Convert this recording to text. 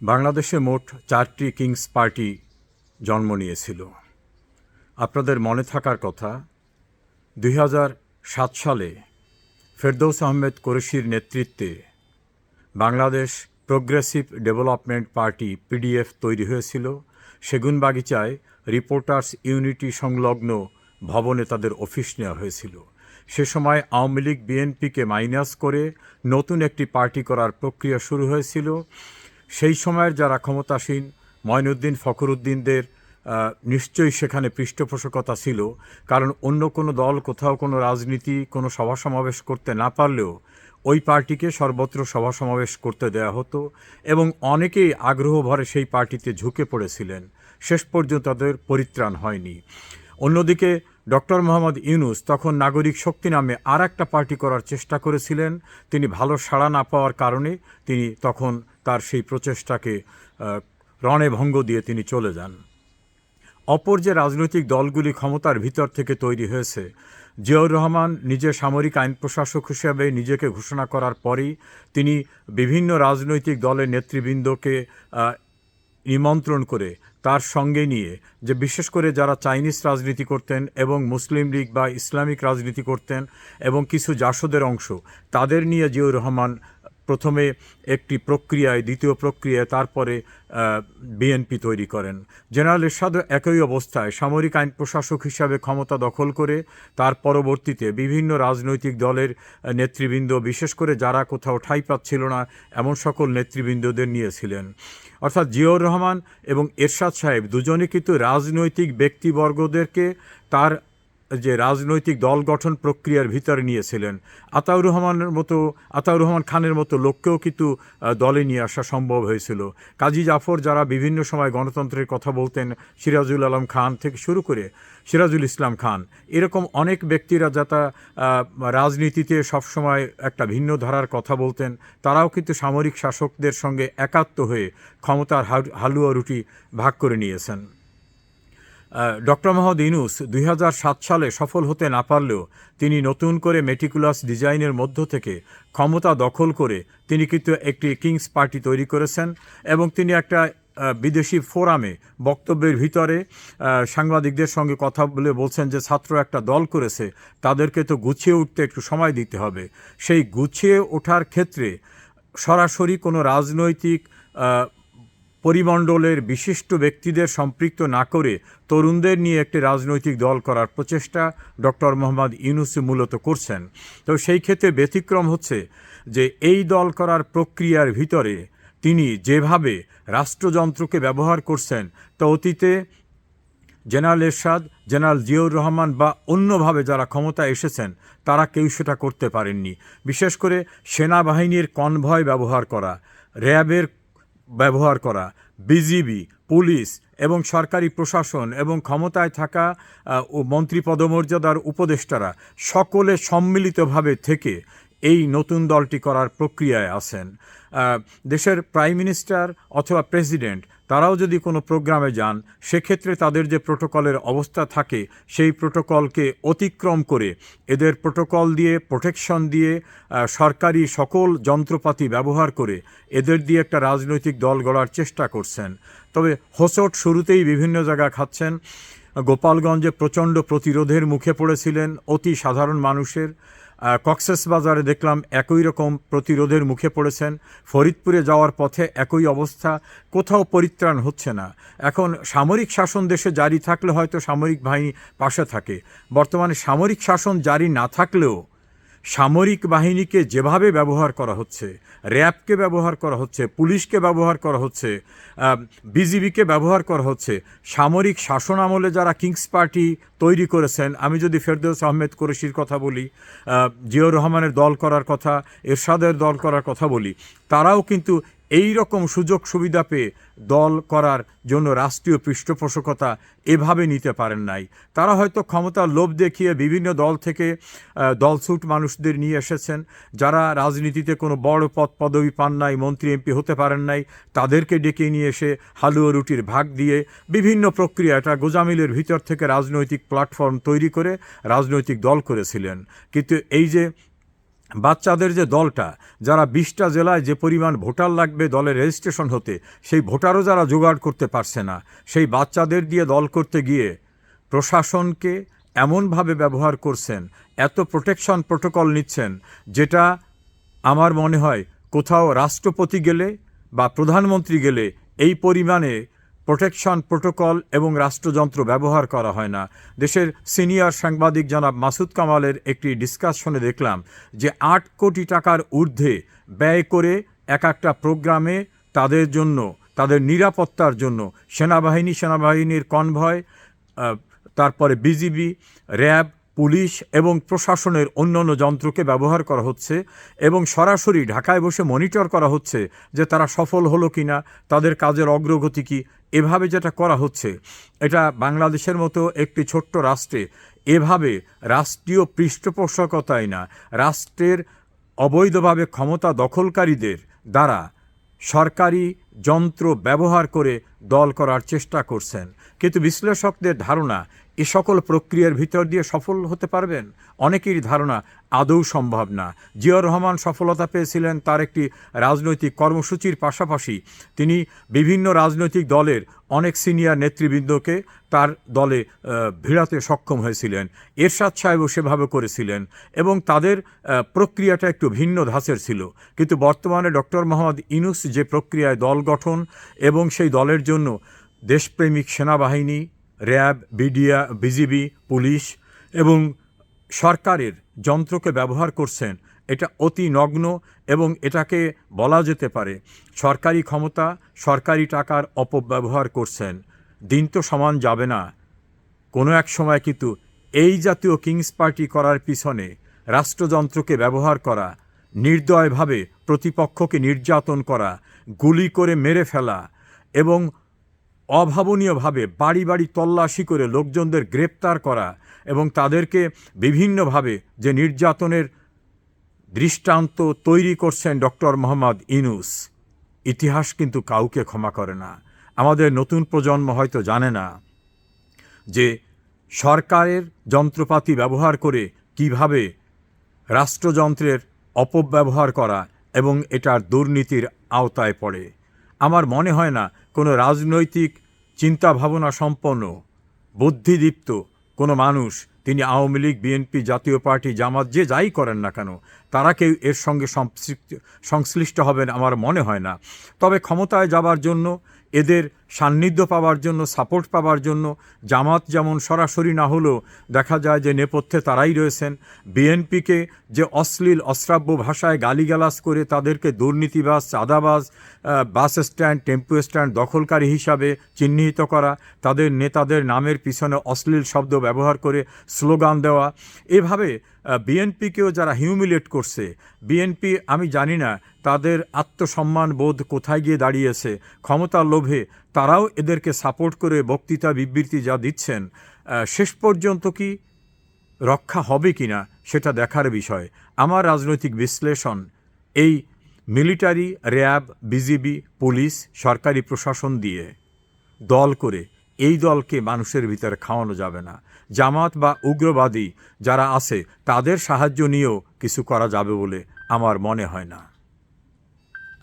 বাংলাদেশে মোট চারটি কিংস পার্টি জন্ম নিয়েছিল। আপনাদের মনে থাকার কথা, দুই সাত সালে ফেরদৌস আহমেদ কোরেশির নেতৃত্বে Bangladesh Progressive Development Party PDF তৈরি হয়েছিল। সেগুনবাগিচায় রিপোর্টার্স ইউনিটি সংলগ্ন ভবনে তাদের অফিস নেওয়া হয়েছিল। সে সময় আওয়ামী লীগ বিএনপিকে মাইনাস করে নতুন একটি পার্টি করার প্রক্রিয়া শুরু হয়েছিল। সেই সময়ের যারা ক্ষমতাসীন ময়নুদ্দিন ফখরুদ্দিনদের নিশ্চয়ই সেখানে পৃষ্ঠপোষকতা ছিল। কারণ অন্য কোনো দল, কোথাও কোনো রাজনীতি, কোনো সভা সমাবেশ করতে না পারলেও ওই পার্টিকে সর্বত্র সভা সমাবেশ করতে দেয়া হতো এবং অনেকেই আগ্রহ ভরে সেই পার্টিতে ঝুঁকে পড়েছিলেন। শেষ পর্যন্ত তাদের পরিত্রাণ হয়নি। অন্যদিকে ডক্টর মোহাম্মদ ইউনুস তখন নাগরিক শক্তি নামে আর একটা পার্টি করার চেষ্টা করেছিলেন। তিনি ভালো সাড়া না পাওয়ার কারণে তিনি তখন তার সেই প্রচেষ্টাকে রণে ভঙ্গ দিয়ে তিনি চলে যান। অপর যে রাজনৈতিক দলগুলি ক্ষমতার ভিতর থেকে তৈরি হয়েছে, জিয়াউর রহমান নিজে সামরিক আইন প্রশাসক হিসেবে নিজেকে ঘোষণা করার পরেই তিনি বিভিন্ন রাজনৈতিক দলের নেতৃবৃন্দকে নিমন্ত্রণ করে তার সঙ্গে নিয়ে, যে বিশেষ করে যারা চাইনিজ রাজনীতি করতেন এবং মুসলিম লীগ বা ইসলামিক রাজনীতি করতেন এবং কিছু জাসদের অংশ, তাদের নিয়ে জিয়াউর রহমান প্রথমে একটি প্রক্রিয়ায়, দ্বিতীয় প্রক্রিয়ায়, তারপরে বিএনপি তৈরি করেন। জেনারেল এরশাদও একই অবস্থায় সামরিক আইন প্রশাসক হিসাবে ক্ষমতা দখল করে, তার পরবর্তীতে বিভিন্ন রাজনৈতিক দলের নেতৃবৃন্দ, বিশেষ করে যারা কোথাও ঠাই পাচ্ছিল না, এমন সকল নেতৃবৃন্দদের নিয়েছিলেন। অর্থাৎ জিয়াউর রহমান এবং এরশাদ সাহেব দুজনে কিন্তু রাজনৈতিক ব্যক্তিবর্গদেরকে তার যে রাজনৈতিক দল গঠন প্রক্রিয়ার ভিতরে নিয়েছিলেন। আতাউর রহমানের মতো আতাউর রহমান খানের মতো লোককেও কিন্তু দলে নিয়ে আসা সম্ভব হয়েছিল। কাজী জাফর যারা বিভিন্ন সময় গণতন্ত্রের কথা বলতেন সিরাজুল আলম খান থেকে শুরু করে সিরাজুল ইসলাম খান এরকম অনেক ব্যক্তিরা আহ, রাজনীতিতে সবসময় একটা ভিন্ন ধারার কথা বলতেন তারাও কিন্তু সামরিক শাসকদের সঙ্গে একাত্ম হয়ে ক্ষমতার হালু- হালুয়া রুটি ভাগ করে নিয়েছেন। ডক্টর মোহাম্মদ ইনুস দুই হাজার সাত সালে সফল হতে না পারলেও তিনি নতুন করে মেটিকুলাস ডিজাইনের মধ্য থেকে ক্ষমতা দখল করে তিনি কিন্তু একটি কিংস পার্টি তৈরি করেছেন এবং তিনি একটা বিদেশি ফোরামে বক্তব্যের ভিতরে সাংবাদিকদের সঙ্গে কথা বলে বলছেন যে ছাত্র একটা দল করেছে, তাদেরকে তো গুছিয়ে উঠতে একটু সময় দিতে হবে। সেই গুছিয়ে ওঠার ক্ষেত্রে সরাসরি কোনো রাজনৈতিক পরিমণ্ডলের বিশিষ্ট ব্যক্তিদের সম্পৃক্ত না করে তরুণদের নিয়ে একটি রাজনৈতিক দল করার প্রচেষ্টা ডক্টর মোহাম্মদ ইউনুস মূলত করছেন। তো সেই ক্ষেত্রে ব্যতিক্রম হচ্ছে যে এই দল করার প্রক্রিয়ার ভিতরে তিনি যেভাবে রাষ্ট্রযন্ত্রকে ব্যবহার করছেন, তা অতীতে জেনারেল এরশাদ, জেনারেল জিয়াউর রহমান বা অন্যভাবে যারা ক্ষমতা এসেছেন, তারা কেউ সেটা করতে পারেননি। বিশেষ করে সেনাবাহিনীর কনভয় ব্যবহার করা, র্যাবের ব্যবহার করা। বিজিবি, পুলিশ এবং সরকারি প্রশাসন এবং ক্ষমতায় থাকা ও মন্ত্রী পদমর্যাদার উপদেষ্টারা সকলে সম্মিলিতভাবে থেকে এই নতুন দলটি করার প্রক্রিয়ায় আছেন। দেশের প্রাইম মিনিস্টার অথবা প্রেসিডেন্ট, তারাও যদি কোনো প্রোগ্রামে যান, সেক্ষেত্রে তাদের যে প্রোটোকলের অবস্থা থাকে, সেই প্রোটোকলকে অতিক্রম করে এদের প্রোটোকল দিয়ে, প্রোটেকশন দিয়ে সরকারি সকল যন্ত্রপাতি ব্যবহার করে এদের দিয়ে একটা রাজনৈতিক দল গড়ার চেষ্টা করছেন। তবে হোসট শুরুতেই বিভিন্ন জায়গা খাচ্ছেন। গোপালগঞ্জে প্রচণ্ড প্রতিরোধের মুখে পড়েছিলেন অতি সাধারণ মানুষের। কক্সেস বাজারে দেখলাম একই রকম প্রতিরোধের মুখে পড়েছেন। ফরিদপুরে যাওয়ার পথে একই অবস্থা, কোথাও পরিত্রাণ হচ্ছে না। এখন সামরিক শাসন দেশে জারি থাকলে হয়তো সামরিক বাহিনী পাশে থাকে। বর্তমানে সামরিক শাসন জারি না থাকলেও সামরিক বাহিনীকে যেভাবে ব্যবহার করা হচ্ছে, র্যাবকে ব্যবহার করা হচ্ছে, পুলিশকে ব্যবহার করা হচ্ছে বিজিবিকে ব্যবহার করা হচ্ছে, সামরিক শাসন আমলে যারা কিংস পার্টি তৈরি করেছেন, আমি যদি ফেরদৌস আহমেদ কুরেশির কথা বলি জিয়র রহমানের দল করার কথা, এরশাদের দল করার কথা বলি, তারাও কিন্তু এই রকম সুযোগ সুবিধা পেয়ে দল করার জন্য রাষ্ট্রীয় পৃষ্ঠপোষকতা এভাবে নিতে পারেন নাই। তারা হয়তো ক্ষমতার লোভ দেখিয়ে বিভিন্ন দল থেকে দলছুট মানুষদের নিয়ে এসেছেন। যারা রাজনীতিতে কোনো বড় পদ পদবি পান নাই, মন্ত্রী, এমপি হতে পারেন নাই, তাদেরকে ডেকে নিয়ে এসে হালুয়া রুটির ভাগ দিয়ে বিভিন্ন প্রক্রিয়া, এটা গোজামিলের ভিতর থেকে রাজনৈতিক প্ল্যাটফর্ম তৈরি করে রাজনৈতিক দল করেছিলেন। কিন্তু এই যে বাচ্চাদের যে দলটা, যারা বিশটা জেলায় যে পরিমাণ ভোটার লাগবে দলের রেজিস্ট্রেশন হতে, সেই ভোটারও যারা জোগাড় করতে পারছে না, সেই বাচ্চাদের দিয়ে দল করতে গিয়ে প্রশাসনকে এমনভাবে ব্যবহার করছেন, এত প্রোটেকশন প্রোটোকল নিচ্ছেন, যেটা আমার মনে হয় কোথাও রাষ্ট্রপতি গেলে বা প্রধানমন্ত্রী গেলে এই পরিমাণে প্রোটেকশন প্রোটোকল এবং রাষ্ট্রযন্ত্র ব্যবহার করা হয় না। দেশের সিনিয়র সাংবাদিক জনাব মাসুদ কামালের একটি ডিসকাশনে দেখলাম যে আট কোটি টাকার ঊর্ধ্বে ব্যয় করে এক একটা প্রোগ্রামে তাদের জন্য, তাদের নিরাপত্তার জন্য সেনাবাহিনী, সেনাবাহিনীর কনভয় তারপরে বিজিবি, র্যাব পুলিশ এবং প্রশাসনের অন্যান্য যন্ত্রকে ব্যবহার করা হচ্ছে এবং সরাসরি ঢাকায় বসে মনিটর করা হচ্ছে যে তারা সফল হলো কিনা, তাদের কাজের অগ্রগতি কি, এভাবে যেটা করা হচ্ছে। এটা বাংলাদেশের মতো একটি ছোট্ট রাষ্ট্রে, এভাবে রাষ্ট্রীয় পৃষ্ঠপোষকতায় না, রাষ্ট্রের অবৈধভাবে ক্ষমতা দখলকারীদের দ্বারা সরকারি যন্ত্র ব্যবহার করে দল করার চেষ্টা করছেন। কিন্তু বিশ্লেষকদের ধারণা এ সকল প্রক্রিয়ার ভিতর দিয়ে সফল হতে পারবেন? অনেকেরই ধারণা আদৌ সম্ভব না। জিয়াউর রহমান সফলতা পেয়েছিলেন তার একটি রাজনৈতিক কর্মসূচির পাশাপাশি। তিনি বিভিন্ন রাজনৈতিক দলের অনেক সিনিয়র নেতৃবৃন্দকে তার দলে ভিড়াতে সক্ষম হয়েছিলেন। এরশাদ সাহেবও সেভাবে করেছিলেন এবং তাদের প্রক্রিয়াটা একটু ভিন্ন ধাঁচের ছিল। কিন্তু বর্তমানে ডক্টর মোহাম্মদ ইনুস যে প্রক্রিয়ায় দল গঠন এবং সেই দলের জন্য দেশপ্রেমিক সেনাবাহিনী র্যাব বিডিয়া বিজিবি, পুলিশ এবং সরকারের যন্ত্রকে ব্যবহার করছেন। এটা অতি নগ্ন এবং এটাকে বলা যেতে পারে সরকারি ক্ষমতা, সরকারি টাকার অপব্যবহার করছেন। দিন তো সমান যাবে না। কোনো এক সময় কিন্তু এই জাতীয় কিংস পার্টি করার পিছনে রাষ্ট্রযন্ত্রকে ব্যবহার করা, নির্দয়ভাবে প্রতিপক্ষকে নির্যাতন করা, গুলি করে মেরে ফেলা এবং অভাবনীয়ভাবে বাড়ি বাড়ি তল্লাশি করে লোকজনদের গ্রেপ্তার করা এবং তাদেরকে বিভিন্নভাবে যে নির্যাতনের দৃষ্টান্ত তৈরি করছেন ডক্টর মোহাম্মদ ইনুস ইতিহাস কিন্তু কাউকে ক্ষমা করে না। আমাদের নতুন প্রজন্ম হয়তো জানে না যে সরকারের যন্ত্রপাতি ব্যবহার করে কীভাবে রাষ্ট্রযন্ত্রের অপব্যবহার করা এবং এটার দুর্নীতির আওতায় পড়ে। আমার মনে হয় না কোনো রাজনৈতিক চিন্তা ভাবনা সম্পন্ন, বুদ্ধিদীপ্ত কোনো মানুষ, তিনি Awami League, BNP Jatiya Party, Jamaat, যে যাই করেন না কেন, তারা কেউ এর সঙ্গে সংশ্লিষ্ট হবেন আমার মনে হয় না। তবে ক্ষমতায় যাবার জন্য এদের সান্নিধ্য পাওয়ার জন্য সাপোর্ট পাওয়ার জন্য, জামাত যেমন সরাসরি না হলেও দেখা যায় যে নেপথ্যে তারাই রয়েছেন। বিএনপিকে যে অশ্লীল, অশ্রাব্য ভাষায় গালিগালাজ করে তাদেরকে দুর্নীতিবাজ, চাঁদাবাজ বাস স্ট্যান্ড, টেম্পু স্ট্যান্ড দখলকারী হিসাবে চিহ্নিত করা, তাদের নেতাদের নামের পিছনে অশ্লীল শব্দ ব্যবহার করে স্লোগান দেওয়া, এভাবে বিএনপিকেও যারা হিউমিলেট করছে, বিএনপি আমি জানি না তাদের আত্মসম্মান বোধ কোথায় গিয়ে দাঁড়িয়েছে ক্ষমতার লোভে তারাও এদেরকে সাপোর্ট করে বক্তৃতা বিবৃতি যা দিচ্ছেন শেষ পর্যন্ত কি রক্ষা হবে কিনা সেটা দেখার বিষয়। আমার রাজনৈতিক বিশ্লেষণ, এই মিলিটারি, র্যাব, বিজিবি, পুলিশ, সরকারি প্রশাসন দিয়ে দল করে এই দলকে মানুষের ভিতরে খাওয়ানো যাবে না। জামাত বা উগ্রবাদী যারা আছে তাদের সাহায্য নিয়েও কিছু করা যাবে বলে আমার মনে হয় না।